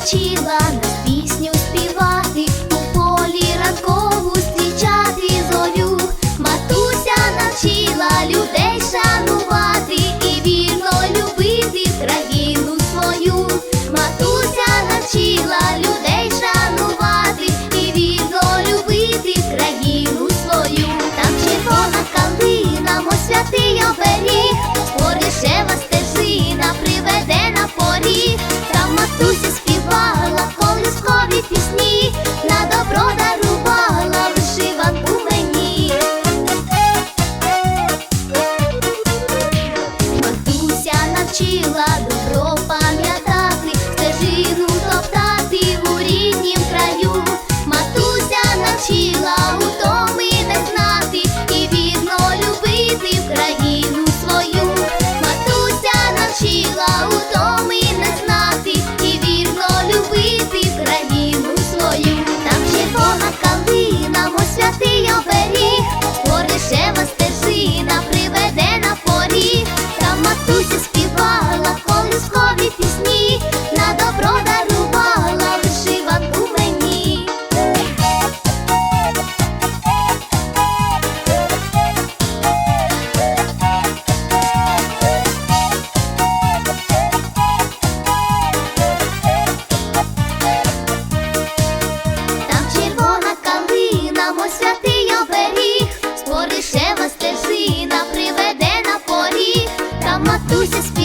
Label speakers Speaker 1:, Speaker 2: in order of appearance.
Speaker 1: навчила нас пісню lado. matuzes.